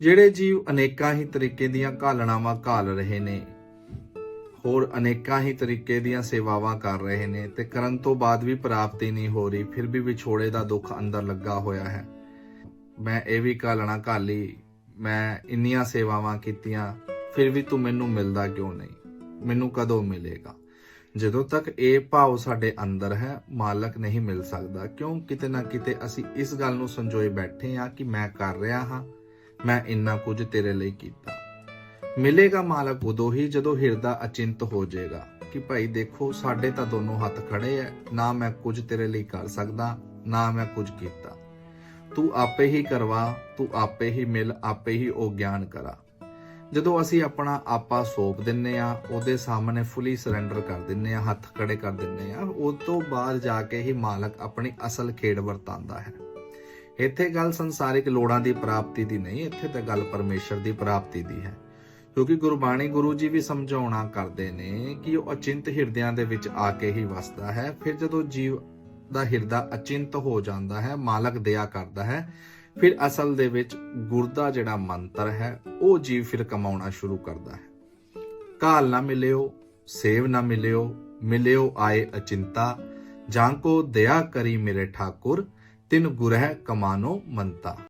ਜਿਹੜੇ ਜੀਵ ਅਨੇਕਾਂ ਹੀ ਤਰੀਕੇ ਦੀਆਂ ਘਾਲਣਾਵਾਂ ਘਾਲ ਰਹੇ ਨੇ, ਹੋਰ ਅਨੇਕਾਂ ਹੀ ਤਰੀਕੇ ਦੀਆਂ ਸੇਵਾਵਾਂ ਕਰ ਰਹੇ ਨੇ ਤੇ ਕਰਨ ਤੋਂ ਬਾਅਦ ਵੀ ਪ੍ਰਾਪਤੀ ਨਹੀਂ ਹੋ ਰਹੀ, ਫਿਰ ਵੀ ਵਿਛੋੜੇ ਦਾ ਦੁੱਖ ਅੰਦਰ ਲੱਗਾ ਹੋਇਆ ਹੈ। ਮੈਂ ਇਹ ਵੀ ਘਾਲਣਾ ਘਾਲੀ, ਮੈਂ ਇੰਨੀਆਂ ਸੇਵਾਵਾਂ ਕੀਤੀਆਂ, ਫਿਰ ਵੀ ਤੂੰ ਮੈਨੂੰ ਮਿਲਦਾ ਕਿਉਂ ਨਹੀਂ? ਮੈਨੂੰ ਕਦੋਂ ਮਿਲੇਗਾ? ਜਦੋਂ ਤੱਕ ਇਹ ਭਾਵ ਸਾਡੇ ਅੰਦਰ ਹੈ, ਮਾਲਕ ਨਹੀਂ ਮਿਲ ਸਕਦਾ, ਕਿਉਂ ਕਿਤੇ ਨਾ ਕਿਤੇ ਅਸੀਂ ਇਸ ਗੱਲ ਨੂੰ ਸੰਜੋਏ ਬੈਠੇ ਹਾਂ ਕਿ ਮੈਂ ਕਰ ਰਿਹਾ ਹਾਂ। ਮੈਂ ਇੰਨਾ ਕੁਝ ਤੇਰੇ ਲਈ ਕੀਤਾ। ਮਿਲੇਗਾ ਮਾਲਕ ਉਦੋਂ ਹੀ ਜਦੋਂ ਹਿਰਦਾ ਅਚਿੰਤ ਹੋ ਜਾਏਗਾ ਕਿ ਭਾਈ ਦੇਖੋ, ਸਾਡੇ ਤਾਂ ਦੋਨੋਂ ਹੱਥ ਖੜੇ ਐ। ਨਾ ਮੈਂ ਕੁਝ ਤੇਰੇ ਲਈ ਕਰ ਸਕਦਾ, ਨਾ ਮੈਂ ਕੁਝ ਕੀਤਾ। ਤੂੰ ਆਪੇ ਹੀ ਕਰਵਾ, ਤੂੰ ਆਪੇ ਹੀ ਮਿਲ, ਆਪੇ ਹੀ ਉਹ ਗਿਆਨ ਕਰਾ। ਜਦੋਂ ਅਸੀਂ ਆਪਣਾ ਆਪਾ ਸੌਂਪ ਦਿੰਨੇ ਆ, ਉਹਦੇ ਸਾਹਮਣੇ ਫੁੱਲੀ ਸਰੈਂਡਰ ਕਰ ਦਿੰਨੇ ਆ, ਹੱਥ ਖੜੇ ਕਰ ਦਿੰਨੇ ਆ ਉਸ ਤੋਂ ਬਾਅਦ ਜਾ ਕੇ ਹੀ ਮਾਲਕ ਆਪਣੀ ਅਸਲ ਖੇਡ ਵਰਤਾਂਦਾ ਹੈ। ਇੱਥੇ ਗੱਲ ਸੰਸਾਰਿਕ ਲੋੜਾਂ ਦੀ ਪ੍ਰਾਪਤੀ ਦੀ ਨਹੀਂ, ਇੱਥੇ ਤਾਂ ਗੱਲ ਪਰਮੇਸ਼ਰ ਦੀ ਪ੍ਰਾਪਤੀ ਦੀ ਹੈ। ਕਿਉਂਕਿ ਗੁਰਬਾਣੀ ਗੁਰੂ ਜੀ ਵੀ ਸਮਝਾਉਣਾ ਕਰਦੇ ਨੇ ਕਿ ਉਹ ਅਚਿੰਤ ਹਿਰਦਿਆਂ ਦੇ ਵਿੱਚ ਆ ਕੇ ਹੀ ਵਸਦਾ ਹੈ, ਫਿਰ ਜਦੋਂ ਜੀਵ ਦਾ ਹਿਰਦਾ ਅਚਿੰਤ ਹੋ ਜਾਂਦਾ ਹੈ, ਮਾਲਕ ਦਇਆ ਕਰਦਾ ਹੈ, ਫਿਰ ਅਸਲ ਦੇ ਵਿੱਚ ਗੁਰਦਾ ਜਿਹੜਾ ਮੰਤਰ ਹੈ, ਉਹ ਜੀਵ ਫਿਰ ਕਮਾਉਣਾ ਸ਼ੁਰੂ ਕਰਦਾ ਹੈ। ਕਾਲ ਨਾ ਮਿਲਿਓ, ਸੇਵ ਨਾ ਮਿਲਿਓ ਮਿਲਿਓ ਆਏ ਅਚਿੰਤਾ, ਜਾਂ ਕੋ ਦਇਆ ਕਰੀ ਮੇਰੇ ਠਾਕੁਰ ਤਿਨ ਗੁਰਹਿ ਕਮਾਨੋ ਮੰਤਾ।